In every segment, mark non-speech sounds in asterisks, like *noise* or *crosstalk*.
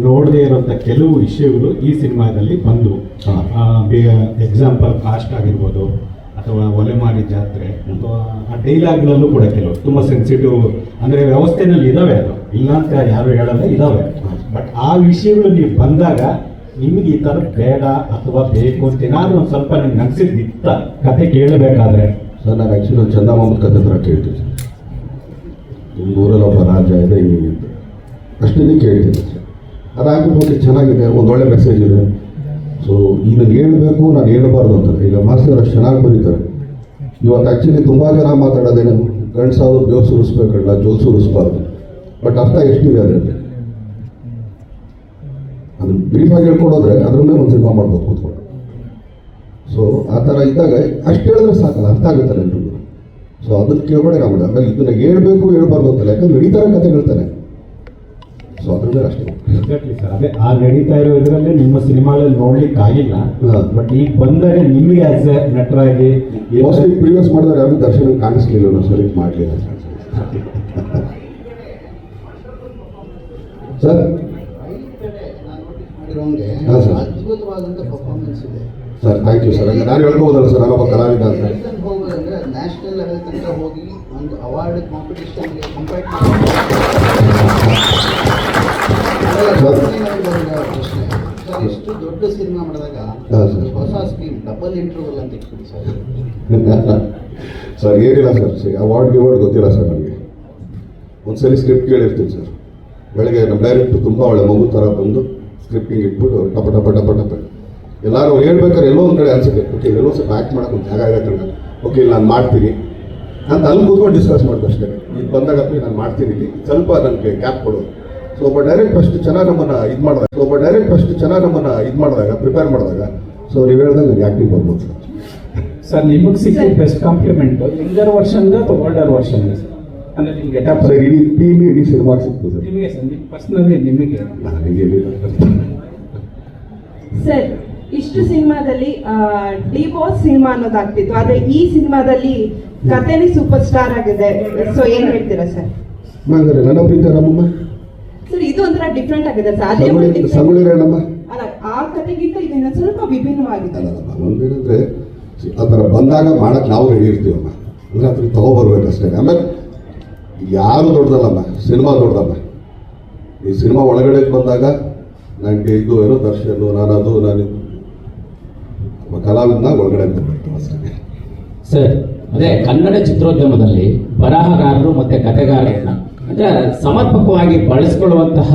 ನೋಡದೇ ಇರುವಂತ ಕೆಲವು ವಿಷಯಗಳು ಈ ಸಿನಿಮಾದಲ್ಲಿ ಬಂದು. ಎಕ್ಸಾಂಪಲ್ ಕಾಸ್ಟ್ ಆಗಿರ್ಬೋದು ಅಥವಾ ಒಲೆ ಮಾಡಿ ಜಾತ್ರೆ ಅಥವಾ ಆ ಡೈಲಾಗ್ಗಳಲ್ಲೂ ಕೂಡ ಕೆಲವು ತುಂಬ ಸೆನ್ಸಿಟಿವ್ ಅಂದ್ರೆ ವ್ಯವಸ್ಥೆನಲ್ಲಿ ಇದಾವೆ ಅದು. ಇಲ್ಲ ಅಂತ ಯಾರು ಹೇಳಲ್ಲ ಇದಾವೆ. ಬಟ್ ಆ ವಿಷಯಗಳು ನೀವು ಬಂದಾಗ ನಿಮಗೆ ಈ ಥರ ಬೇಡ ಅಥವಾ ಬೇಕು ಅಂತ ಏನಾದ್ರು ಒಂದು ಸ್ವಲ್ಪ ನಿಮ್ಗೆ ನಗಸಿದ್ದಿತ್ತ ಕತೆ ಕೇಳಬೇಕಾದ್ರೆ. ಸರ್ ನಾನು ಆ್ಯಕ್ಚುಲಿ ಒಂದು ಚಂದಮಾಮನ ಕತೆ ಹತ್ರ ಕೇಳ್ತೀನಿ. ನಿಮ್ಮ ಊರಲ್ಲಿ ಒಬ್ಬ ರಾಜ ಇದೆ ಹಿಂಗೆ ಅಷ್ಟೇ ಕೇಳ್ತೀನಿ. ಸರ್ ಅದಾಗ್ಬಿಟ್ಟು ಚೆನ್ನಾಗಿದೆ ಚೆನ್ನಾಗಿದೆ ಒಂದೊಳ್ಳೆ ಮೆಸೇಜ್ ಇದೆ. ಸೊ ಈಗ ನಾನು ಹೇಳ್ಬೇಕು, ನಾನು ಹೇಳಬಾರ್ದು ಅಂತ. ಈಗ ಮಾಸ್ಟರ್ ಅಷ್ಟು ಚೆನ್ನಾಗಿ ಬರೀತಾರೆ. ಇವತ್ತು ಆ್ಯಕ್ಚುಲಿ ತುಂಬ ಜನ ಮಾತಾಡೋದೇನು ಗಂಡಸಾದ್ರು ಬೇವು ಸುರಿಸ್ಬೇಕಲ್ಲ ಜೋಲ್ ಸುರಿಸ್ಬಾರ್ದು ಬಟ್ ಅರ್ಥ ಎಷ್ಟಿದೆ ಅದರಲ್ಲಿ? ಅದನ್ನ ಬ್ರೀಫಾಗಿ ಹೇಳ್ಕೊಡೋದ್ರೆ ಅದ್ರ ಮೇಲೆ ಒಂದು ಸಿನಿಮಾ ಮಾಡ್ಬೋದು ಕೂತ್ಕೊಂಡು. ಸೊ ಆ ಥರ ಇದ್ದಾಗ ಅಷ್ಟು ಹೇಳಿದ್ರೆ ಸಾಕಲ್ಲ, ಅರ್ಥ ಆಗುತ್ತಲ್ಲ ಎಲ್ರಿಗೂ. ಸೊ ಕೇಳೋಣ ನಾವು ಆಮೇಲೆ ಇದನ್ನ ಹೇಳ್ಬೇಕು, ಹೇಳ್ಬಾರ್ದು ಅಂತಲ್ಲ. ಯಾಕಂದ್ರೆ ನಡೀತಾರೆ ಕತೆ ಹೇಳ್ತಾನೆ ಸೊ ಅದ್ರ ಮೇಲೆ ಅಷ್ಟೇ. ಎಕ್ಸಾಕ್ಟ್ಲಿ ಸರ್ ಅದೇ ಆ ನಡೀತಾ ಇರೋ ಇದರಲ್ಲೇ ನಿಮ್ಮ ಸಿನಿಮಾಗಳಲ್ಲಿ ನೋಡ್ಲಿಕ್ಕೆ ಆಗಿಲ್ಲ. ಬಟ್ ಈಗ ಬಂದಾಗ ನಿಮಗೆ ಆಸ್ ಎ ನಟರಾಗಿ ಮೋಸ್ಟ್ಲಿ ಪ್ರಿವಿಯಸ್ ಮಾಡಿದಾಗ ಯಾರು ದರ್ಶನ ಕಾಣಿಸ್ಲಿಲ್ಲ ನಾವು ಸರಿ ಮಾಡಲಿಲ್ಲ. ಸರ್. ಅದ್ಭುತವಾದಂಥ ಪರ್ಫಾರ್ಮೆನ್ಸ್ ಇದೆ ಸರ್ ಥ್ಯಾಂಕ್ ಯು ಸರ್. ನಾನು ಹೇಳ್ಕೋಬೋದಲ್ಲ ಸರ್. ನಾನೊಬ್ಬ ಕಲಾವಿದ ಅಂತ. ಹೋಗೋದಂದ್ರೆ ನ್ಯಾಷನಲ್ ಲೆವೆಲ್ ತನಕ ಹೋಗಿ ಒಂದು ಅವಾರ್ಡ್ ಕಾಂಪಿಟೇಷನ್ಗೆ ಕಂಪೇರ್ ಪ್ರಶ್ನೆ ದೊಡ್ಡ ಸಿನಿಮಾ ಮಾಡಿದಾಗ. ಹೊಸ ಸ್ಕೀಮ್ ಡಬಲ್ ಇಂಟರ್ವಲ್ ಅಂತ ಇಟ್ಬಿಡಿ ಸರ್. *laughs* ಸರ್ ಏನಿಲ್ಲ ಸರ್ ಅವಾರ್ಡ್ ಗಿವಾರ್ಡ್ ಗೊತ್ತಿಲ್ಲ ಸರ್ ನನಗೆ ಒಂದ್ಸಲಿ ಸ್ಕ್ರಿಪ್ಟ್ ಕೇಳಿರ್ತೀನಿ ಸರ್. ಬೆಳಗ್ಗೆ ನಮ್ಮ ಡೈರೆಕ್ಟ್ರು ತುಂಬ ಒಳ್ಳೆ ಮಗು ಥರ ಬಂದು ಸ್ಕ್ರಿಪ್ಟಿಂಗ್ ಇಟ್ಬಿಟ್ಟು ಟಪ ಟಪ ಟಪ ಟಪ. ಎಲ್ಲರೂ ಅವ್ರು ಹೇಳ್ಬೇಕಾದ್ರೆ ಎಲ್ಲೋ ಒಂದು ಕಡೆ ಅನ್ಸುತ್ತೆ ಓಕೆ ಎಲ್ಲೋ ಸ್ವಲ್ಪ ಆ್ಯಕ್ಟ್ ಮಾಡೋಕೆ ಒಂದು ಜಾಗ ಆಗತ್ತೆ ಓಕೆ ಇಲ್ಲ ನಾನು ಮಾಡ್ತೀನಿ. ಅಂತ ಅಲ್ಲಿ ಕೂತ್ಕೊಂಡು ಡಿಸ್ಕಸ್ ಮಾಡಿದೆ ಅಷ್ಟೇ. ಇದು ಬಂದಾಗ ನಾನು ಮಾಡ್ತೀನಿ. ಸ್ವಲ್ಪ ನನಗೆ ಗ್ಯಾಪ್ ಕೊಡು. ಸೊ ಒಬ್ಬ ಡೈರೆಕ್ಟ್ ಫಸ್ಟ್ ಚೆನ್ನಾಗಿ ನಮ್ಮನ್ನು ಇದು ಮಾಡಿದಾಗ ಸೊ ಒಬ್ಬ ಡೈರೆಕ್ಟ್ ಫಸ್ಟ್ ಚೆನ್ನಾಗಿ ನಮ್ಮನ್ನು ಇದು ಮಾಡಿದಾಗ ಪ್ರಿಪೇರ್ ಮಾಡಿದಾಗ ಸೊ ನೀವು ಹೇಳಿದಾಗ ನನಗೆ ಆ್ಯಕ್ಟಿಂಗ್ ಬರ್ಬೋದು ಸರ್ ಸರ್ ನಿಮಗೆ ಸಿಕ್ಕ ಬೆಸ್ಟ್ ಕಾಂಪ್ಲಿಮೆಂಟ್ ಯಂಗರ್ ವರ್ಷನ್ ಅಥವಾ ಓಲ್ಡರ್ ವರ್ಷನ್ ಸರ್ ಅಂದ್ರೆ ನಿಮ್ಗೆ ಗೆಟಪ್ ಸರ್ ಇಡೀ ಟೀಮ್ ಇಡೀ ಸಿನಿಮಾ ಸಿಕ್ತು ಸರ್ ನಿಮಗೆ ಸರ್ ನಿಮ್ಮ ಪರ್ಸ್ನಲಿ ನಿಮಗೆ. ನನಗೆ ಸರ್ ಇಷ್ಟು ಸಿನಿಮಾದಲ್ಲಿ ಡಿ ಬಾಸ್ ಸಿನಿಮಾ ಅನ್ನೋದಾಗ್ತಿತ್ತು. ಆದ್ರೆ ಈ ಸಿನಿಮಾದಲ್ಲಿ ಕಥೆನೇ ಸೂಪರ್ ಸ್ಟಾರ್ ಆಗಿದೆ. ಸೊ ಏನ್ ಹೇಳ್ತೀರಾ ಸರ್ ಹಂಗಾರೆ ನನ್ನ ಪ್ರೀತ ರಾಮಮ್ಮ. ಇದು ಒಂಥರ ಡಿಫ್ರೆಂಟ್ ಆಗಿದೆ ಸರ್ ಅದೇ ಒಂದು different- ಅಲ್ಲ ಆ ಕಥೆಗಿಂತ ಇದು ಇನ್ನೊಂದ್ ಸ್ವಲ್ಪ ವಿಭಿನ್ನವಾಗಿದೆ. ಅಲ್ಲಲ್ಲಮ್ಮ ಒಂದೇನಂದ್ರೆ ಆ ಥರ ಬಂದಾಗ ಮಾಡಕ್ಕೆ ನಾವು ರೆಡಿ ಇರ್ತೀವಮ್ಮ ಅಂದ್ರೆ ಅದ್ರ ತಗೊಬರ್ಬೇಕಷ್ಟೇ ಆಮೇಲೆ ಯಾರು ದೊಡ್ಡದಲ್ಲಮ್ಮ? ಸಿನಿಮಾ ದೊಡ್ಡದಮ್ಮ. ಈ ಸಿನಿಮಾ ಒಳಗಡೆ ಬಂದಾಗ ನನಗೆ ಇದು ಏನೋ ದರ್ಶನ್ ನಾನದು ನಾನು ಒಬ್ಬ ಕಲಾವಿದನ ಒಳಗಡೆ ಬರ್ಬೇಕು ಅಷ್ಟೇ. ಸರ್ ಅದೇ ಕನ್ನಡ ಚಿತ್ರೋದ್ಯಮದಲ್ಲಿ ಬರಹಗಾರರು ಮತ್ತೆ ಕಥೆಗಾರರನ್ನ ಅಂದ್ರೆ ಸಮರ್ಪಕವಾಗಿ ಬಳಸ್ಕೊಳ್ಳುವಂತಹ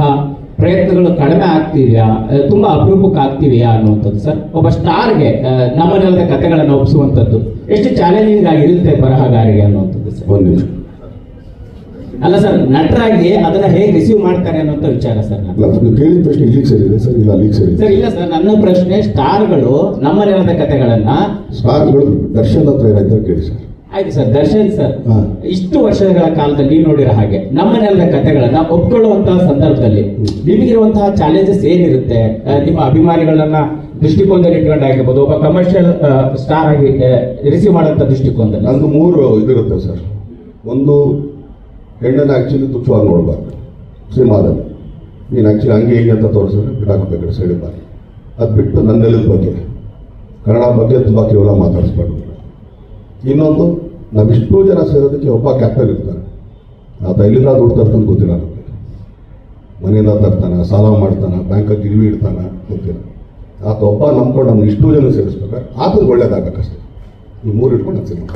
ಪ್ರಯತ್ನಗಳು ಕಡಿಮೆ ಆಗ್ತಿದೆಯಾ ತುಂಬಾ ಅಪರೂಪಕ್ಕೆ ಆಗ್ತಿದೆಯಾ ಅನ್ನುವಂಥದ್ದು ಸರ್. ಒಬ್ಬ ಸ್ಟಾರ್ಗೆ ನಮ್ಮನೆಲ್ಲದ ಕಥೆಗಳನ್ನು ಒಪ್ಪಿಸುವಂಥದ್ದು ಎಷ್ಟು ಚಾಲೆಂಜಿಂಗ್ ಆಗಿರುತ್ತೆ ಬರಹಗಾರಿಗೆ ಅನ್ನುವಂಥದ್ದು ಸರ್. ಒಂದು ನಿಮಿಷ. ಅಲ್ಲ ಸರ್ ನಟರಾಗಿ ಅದನ್ನ ಹೇಗೆ ರಿಸೀವ್ ಮಾಡ್ತಾರೆ ಅನ್ನುವಂಥ ವಿಚಾರ ಸರ್ ಕೇಳಿದ ಪ್ರಶ್ನೆ ಇಲ್ಲಿಗೆ ಸರಿ ಇದೆ ಸರ್ ಇಲ್ಲ ಅಲ್ಲಿಗೆ ಸರಿ ಸರ್ ಇಲ್ಲ ಸರ್ ನನ್ನ ಪ್ರಶ್ನೆ ಸ್ಟಾರ್ಗಳು ನಮ್ಮನೆಲ್ಲದ ಕಥೆಗಳನ್ನ ಸ್ಟಾರ್ಗಳು ದರ್ಶನ ಏನಾಯ್ತು ಕೇಳಿ ಸರ್. ಆಯ್ತು ಸರ್ ದರ್ಶನ್ ಸರ್ ಇಷ್ಟು ವರ್ಷಗಳ ಕಾಲದಲ್ಲಿ ನೀವು ನೋಡಿರೋ ಹಾಗೆ ನಮ್ಮನೆಲ್ಲ ಕಥೆಗಳನ್ನ ಒಪ್ಕೊಳ್ಳುವಂತಹ ಸಂದರ್ಭದಲ್ಲಿ ನಿಮಗಿರುವಂತಹ ಚಾಲೆಂಜಸ್ ಏನಿರುತ್ತೆ ನಿಮ್ಮ ಅಭಿಮಾನಿಗಳನ್ನ ದೃಷ್ಟಿಕೋನದಲ್ಲಿ ಇಟ್ಕೊಂಡಾಗಿರ್ಬೋದು ಒಬ್ಬ ಕಮರ್ಷಿಯಲ್ ಸ್ಟಾರ್ ಆಗಿ ರಿಸೀವ್ ಮಾಡುವಂತ ದೃಷ್ಟಿಕೋನದಲ್ಲಿ? ನಂದು ಮೂರು ಇದಿರುತ್ತೆ ಸರ್. ಒಂದು ಹೆಣ್ಣನ್ನು ಆಕ್ಚುಲಿ ತುಚ್ಛವಾಗಿ ನೋಡಬಾರ್ದು ಸಿನಿಮಾದಲ್ಲಿ. ನೀನು ಆ್ಯಕ್ಚುಲಿ ಹಂಗೆ ಹೀಗೆ ಅಂತ ತೋರಿಸಿದ್ರೆ ಬಿಟ್ಟಾಕಬೇಕು ಸೈಡ್ ಬಾರಿ ಅದು ಬಿಟ್ಟು ನನ್ನ ನೆಲದ ಬಗ್ಗೆ ಕನ್ನಡ ಬಗ್ಗೆ ತುಂಬ ಕೇವಲ ಮಾತಾಡಿಸ್ಬಾರ್ದು. ಇನ್ನೊಂದು ನಾವಿಷ್ಟು ಜನ ಸೇರೋದಕ್ಕೆ ಒಬ್ಬ ಕ್ಯಾಪ್ಟನ್ ಇರ್ತಾನೆ. ಆತ ಎಲ್ಲಿಂದ ದುಡ್ಡು ತರ್ತಾನೆ ಗೊತ್ತಿಲ್ಲ ನಮಗೆ. ಮನೆಯಿಂದ ತರ್ತಾನೆ, ಸಾಲ ಮಾಡ್ತಾನೆ ಬ್ಯಾಂಕ್ ಗಿರಿವಿ ಇಡ್ತಾನೆ, ಗೊತ್ತಿಲ್ಲ. ಆತ ಒಬ್ಬ ನಂಬ್ಕೊಂಡು ನಮ್ಗೆ ಇಷ್ಟು ಜನ ಸೇರಿಸ್ಬೇಕಾದ್ರೆ ಆತನ ಒಳ್ಳೇದಾಗಬೇಕಷ್ಟೇ. ಈ ಮೂರು ಇಟ್ಕೊಂಡು ನಾನು ಸಿನಿಮಾ